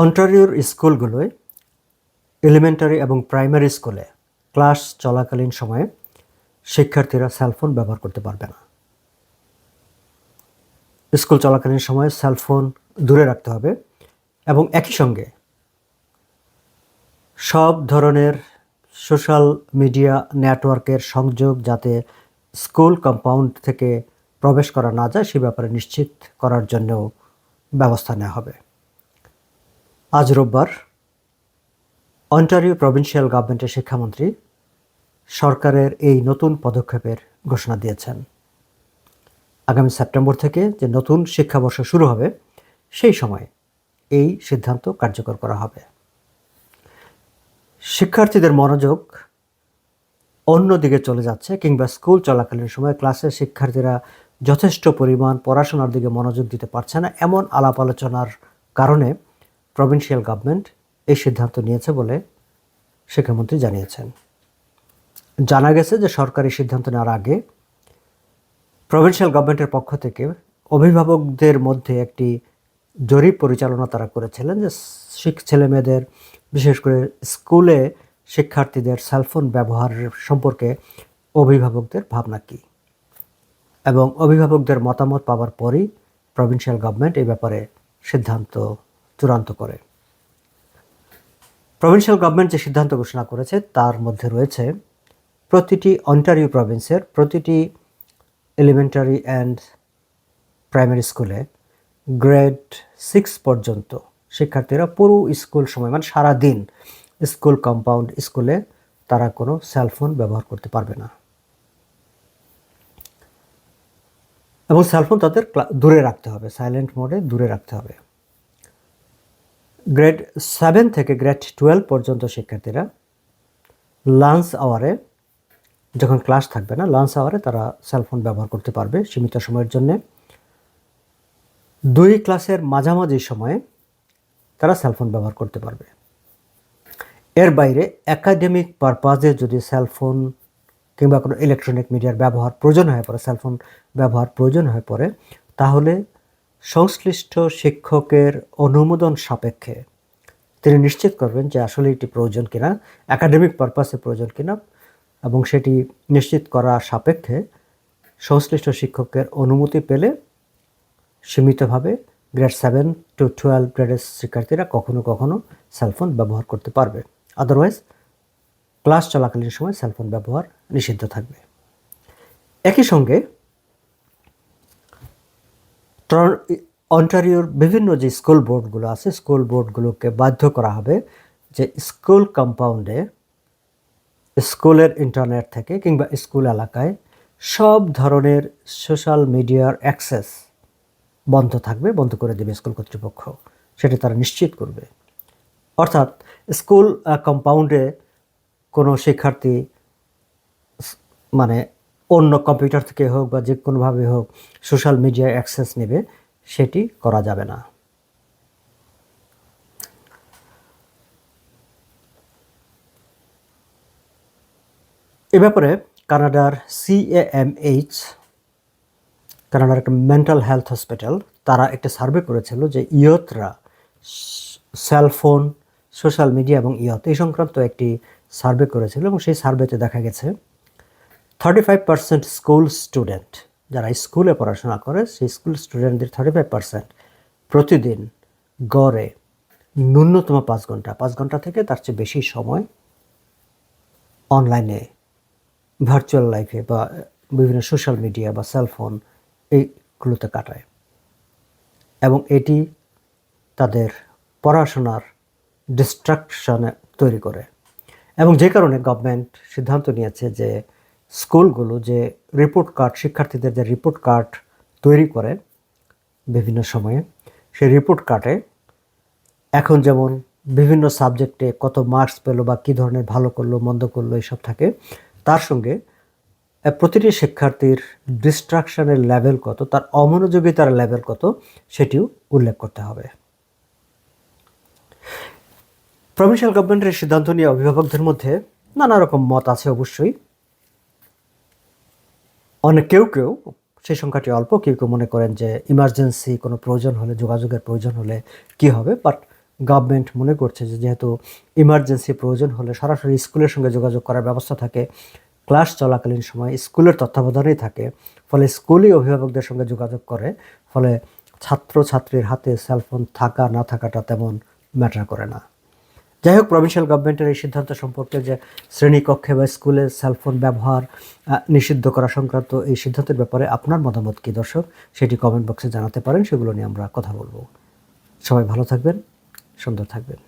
অন্টারিওর স্কুলগুলোয় এলিমেন্টারি এবং প্রাইমারি স্কুলে ক্লাস চলাকালীন সময়ে শিক্ষার্থীরা সেলফোন ব্যবহার করতে পারবে না। স্কুল চলাকালীন সময়ে সেলফোন দূরে রাখতে হবে এবং একই সঙ্গে সব ধরনের সোশ্যাল মিডিয়া নেটওয়ার্কের সংযোগ যাতে স্কুল কম্পাউন্ড থেকে প্রবেশ করা না যায়, সে ব্যাপারে নিশ্চিত করার জন্যও ব্যবস্থা নেওয়া হবে। আজ রোববার অন্টারিও প্রভিন্সিয়াল গভর্নমেন্টের শিক্ষামন্ত্রী সরকারের এই নতুন পদক্ষেপের ঘোষণা দিয়েছেন। আগামী সেপ্টেম্বর থেকে যে নতুন শিক্ষাবর্ষ শুরু হবে, সেই সময় এই সিদ্ধান্ত কার্যকর করা হবে। শিক্ষার্থীদের মনোযোগ অন্যদিকে চলে যাচ্ছে, কিংবা স্কুল চলাকালীন সময় ক্লাসের শিক্ষার্থীরা যথেষ্ট পরিমাণ পড়াশোনার দিকে মনোযোগ দিতে পারছে না। এমন আলাপ আলোচনার কারণে প্রভিন্সিয়াল গভর্নমেন্ট এই সিদ্ধান্ত নিয়েছে বলে শিক্ষামন্ত্রী জানিয়েছেন। জানা গেছে যে সরকারি সিদ্ধান্ত নেওয়ার আগে প্রভিন্সিয়াল গভর্নমেন্টের পক্ষ থেকে অভিভাবকদের মধ্যে একটি জরিপ পরিচালনা তারা করেছিলেন যে শিখ ছেলেমেয়েদের, বিশেষ করে স্কুলে শিক্ষার্থীদের সেলফোন ব্যবহারের সম্পর্কে অভিভাবকদের ভাবনা কী? এবং অভিভাবকদের মতামত পাওয়ার পরই প্রভিন্সিয়াল গভর্নমেন্ট এই ব্যাপারে সিদ্ধান্ত চূড়ান্ত করে। প্রভিন্সিয়াল গভর্নমেন্ট যে সিদ্ধান্ত ঘোষণা করেছে, তার মধ্যে রয়েছে প্রতিটি অন্টারিও প্রভিন্সের প্রতিটি এলিমেন্টারি অ্যান্ড প্রাইমারি স্কুলে গ্রেড সিক্স পর্যন্ত শিক্ষার্থীরা পুরো স্কুল সময় মানে সারা দিন স্কুল কম্পাউন্ড স্কুলে তারা কোনো সেলফোন ব্যবহার করতে পারবে না। এবং সেলফোন তাদের দূরে রাখতে হবে সাইলেন্ট মোডে দূরে রাখতে হবে। গ্রেড সেভেন থেকে গ্রেড টুয়েলভ পর্যন্ত শিক্ষার্থীরা লাঞ্চ আওয়ারে যখন ক্লাস থাকবে না লাঞ্চ আওয়ারে তারা সেলফোন ব্যবহার করতে পারবে সীমিত সময়ের জন্যে। দুই ক্লাসের মাঝামাঝি সময়ে তারা সেলফোন ব্যবহার করতে পারবে। এর বাইরে একাডেমিক পারপাজে যদি সেলফোন কিংবা কোনো ইলেকট্রনিক মিডিয়ার ব্যবহার প্রয়োজন হয়ে পড়ে সেলফোন ব্যবহার প্রয়োজন হয়ে পড়ে, তাহলে সংশ্লিষ্ট শিক্ষকের অনুমোদন সাপেক্ষে। তিনি নিশ্চিত করবেন যে আসলে এটি প্রয়োজন কিনা একাডেমিক পারপাসে প্রয়োজন কিনা, এবং সেটি নিশ্চিত করা সাপেক্ষে সংশ্লিষ্ট শিক্ষকের অনুমতি পেলে সীমিতভাবে গ্রেড সেভেন টু টুয়েলভ গ্রেডের শিক্ষার্থীরা কখনো কখনো সেলফোন ব্যবহার করতে পারবে। আদারওয়াইজ ক্লাস চলাকালীন সময় সেলফোন ব্যবহার নিষিদ্ধ থাকবে। একই সঙ্গে অন্টারিওর বিভিন্ন যে স্কুল বোর্ডগুলো আছে, স্কুল বোর্ডগুলোকে বাধ্য করা হবে যে স্কুল কম্পাউন্ডে স্কুলের ইন্টারনেট থেকে কিংবা স্কুল এলাকায় সব ধরনের সোশ্যাল মিডিয়ার অ্যাক্সেস বন্ধ থাকবে, বন্ধ করে দেবে স্কুল কর্তৃপক্ষ। সেটা তারা নিশ্চিত করবে। অর্থাৎ স্কুল কম্পাউন্ডে কোনো শিক্ষার্থী মানে অন্য কম্পিউটার থেকে হোক বা যে কোনোভাবে হোক সোশ্যাল মিডিয়ায় অ্যাক্সেস নেবে, সেটি করা যাবে না। এ ব্যাপারে কানাডার সিএএমএইচ কানাডার একটা মেন্টাল হেলথ হসপিটাল তারা একটা সার্ভে করেছিল যে ইয়তরা সেলফোন সোশ্যাল মিডিয়া এবং ইয়ত এই সংক্রান্ত একটি সার্ভে করেছিল এবং সেই সার্ভেতে দেখা গেছে thirty five percent school student যারা স্কুলে পড়াশোনা করে, সেই স্কুল স্টুডেন্টদের থার্টি ফাইভ পার্সেন্ট প্রতিদিন গড়ে ন্যূনতম পাঁচ ঘণ্টা। পাঁচ ঘণ্টা থেকে তার চেয়ে বেশি সময় অনলাইনে ভার্চুয়াল লাইফে বা বিভিন্ন সোশ্যাল মিডিয়া বা সেলফোন এইগুলোতে কাটায়। এবং এটি তাদের পড়াশোনার ডিস্ট্রাকশনে তৈরি করে। এবং যে কারণে গভর্নমেন্ট সিদ্ধান্ত নিয়েছে যে স্কুলগুলো যে রিপোর্ট কার্ড শিক্ষার্থীদের যে রিপোর্ট কার্ড তৈরি করে বিভিন্ন সময়ে, সেই রিপোর্ট কার্ডে এখন যেমন বিভিন্ন সাবজেক্টে কত মার্কস পেল বা কী ধরনের ভালো করল, মন্দ করল এইসব থাকে, তার সঙ্গে প্রতিটি শিক্ষার্থীর ডিস্ট্রাকশনের লেভেল কত, তার অমনোযোগিতার লেভেল কত, সেটিও উল্লেখ করতে হবে। প্রভিন্সিয়াল গভর্নমেন্টের সিদ্ধান্ত নিয়ে অভিভাবকদের মধ্যে নানা রকম মত আছে অবশ্যই। অনেক কেউ কেউ, সেই সংখ্যাটি অল্প, কেউ কেউ মনে করেন যে ইমার্জেন্সি কোনো প্রয়োজন হলে, যোগাযোগের প্রয়োজন হলে কি হবে? বাট গভর্নমেন্ট মনে করছে যে যেহেতু ইমার্জেন্সি প্রয়োজন হলে সরাসরি স্কুলের সঙ্গে যোগাযোগ করার ব্যবস্থা থাকে ক্লাস চলাকালীন সময় স্কুলের তত্ত্বাবধানেই থাকে, ফলে স্কুলই অভিভাবকদের সঙ্গে যোগাযোগ করে, ফলে ছাত্র ছাত্রীর হাতে সেলফোন থাকা না থাকাটা তেমন ম্যাটার করে না। যাই হোক প্রভিন্সিয়াল গভর্নমেন্টের এই সিদ্ধান্ত সম্পর্কে যে শ্রেণীকক্ষে বা স্কুলে সেলফোন ব্যবহার নিষিদ্ধ করা সংক্রান্ত এই সিদ্ধান্তের ব্যাপারে আপনার মতামত কী দর্শক? সেটি কমেন্ট বক্সে জানাতে পারেন, সেগুলো নিয়ে আমরা কথা বলব। সবাই ভালো থাকবেন, সুন্দর থাকবেন।